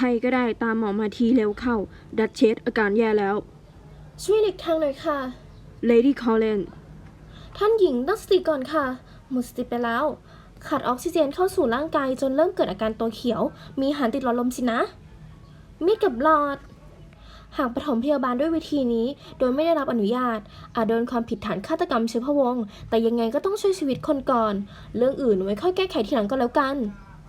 ใครก็ได้ตามหมอมาทีเร็วเข้า ดัชเชสอาการแย่แล้ว ช่วยหลีกทางหน่อยค่ะ เลดี้คอลเลนท่านหญิงตั้งสติก่อนค่ะ หมดสติไปแล้ว ขาดออกซิเจนเข้าสู่ร่างกายจนเริ่มเกิดอาการตัวเขียว มีหันติดหลอดลมสินะ มีดกับหลอด หากปฐมพยาบาลด้วยวิธีนี้ โดยไม่ได้รับอนุญาต อาจโดนความผิดฐานฆาตกรรมเชื้อพระวงศ์แต่ยังไงก็ต้องช่วยชีวิตคนก่อน เรื่องอื่นไว้ค่อยแก้ไขทีหลังก็แล้วกัน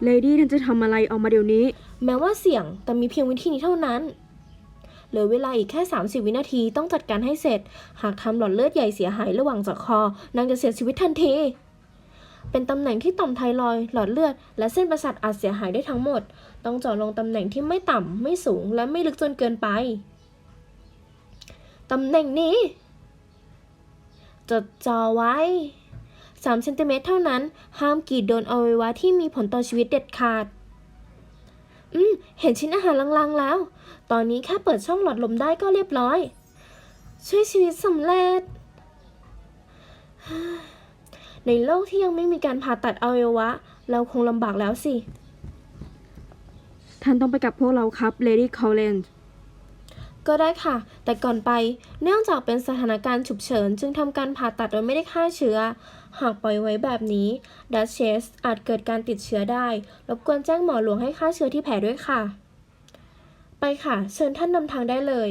เลดี้ท่านจะทำอะไรออกมาเดี๋ยวนี้ แม้ว่าเสี่ยงแต่มีเพียงวิธีนี้เท่านั้น เหลือเวลาอีกแค่ 30 วินาทีต้องจัดการให้เสร็จ หากทำหลอดเลือดใหญ่เสียหายระหว่างจากคอ นางจะเสียชีวิตทันที เป็นตำแหน่งที่ต่อมไทรอยด์หลอดเลือด และเส้นประสาทอาจเสียหายได้ทั้งหมด ต้องเจาะลงตำแหน่งที่ไม่ต่ำไม่สูงและไม่ลึกจนเกินไปตำแหน่งนี้ จดจ่อไว้ 3เซนติเมตรเท่านั้น ห้ามกีดโดนอวัยวะที่มีผลต่อชีวิตเด็ดขาด อืม เห็นชิ้นอาหารลางๆแล้ว ตอนนี้แค่เปิดช่องหลอดลมได้ก็เรียบร้อย ช่วยชีวิตสำเร็จ ในโลกที่ยังไม่มีการผ่าตัดอวัยวะ เราคงลำบากแล้วสิ ท่านต้องไปกับพวกเราครับเลดี้คอลเลน ก็ได้ค่ะ แต่ก่อนไป เนื่องจากเป็นสถานการณ์ฉุกเฉิน จึงทำการผ่าตัดโดยไม่ได้ฆ่าเชื้อ หากปล่อยไว้แบบนี้ดัชเชสอาจเกิดการติดเชื้อได้ รบกวนแจ้งหมอหลวงให้ฆ่าเชื้อที่แผลด้วยค่ะ ไปค่ะ เชิญท่านนำทางได้เลย